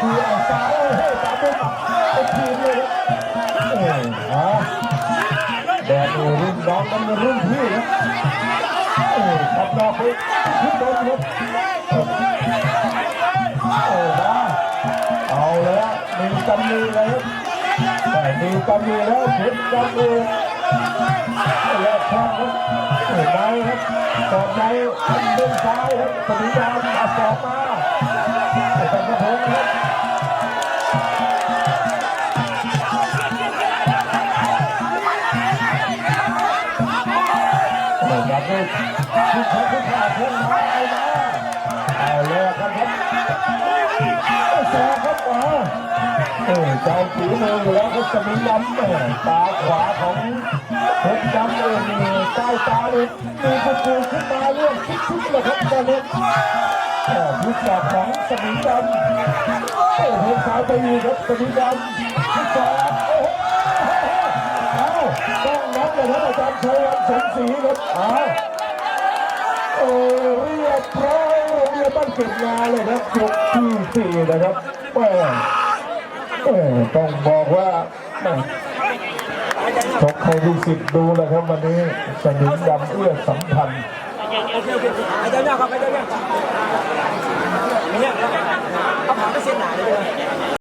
ตีออกซ้ายโอ้โหสามมุมเป็นทีมเลยโอ้โหแดงรุ่นน้องน้ำเงินรุ่นพี่ครับโอ้ขับดอกไปขึ้นบนครับโอ้มาเอาแล้วมีกำมือเลยครับแต่มีกำมือแล้วเห็นกำมือแล้วข้าวไรับโอ้ครับตอบใจขึ้นบนซ้ายครับสมิญาณอัศว์มา เหมือนกันนี่ผู้ชายผู้ชายเพิ่งมาเอามาเอาเลยครับครับแซงครับมาเออเจ้าฝีมืออยู่แล้วครับสมิงดำแม่ตาขวาของเพชรดำเองนี่ใต้ตาเลยมีกุกูขึ้นมาเรื่องชิดๆเลยครับตอนนี้เออยุคแบบของสมิงดำโอ้โหซ้ายไปอีกครับสมิงดำที่สองโอ้โหเอาต้องนับเลยครับอาจารย์เชัย สมศรีครับเอาโอ้เรียบร้อยโรงเรียนบ้านเก็บงานเลยครับยกที่สี่นะครับแม่เออต้องบอกว่าแม่ชกให้ลูกศิษย์ดูเลยครับวันนี้สนิมดำเอื้อสัมพันธ์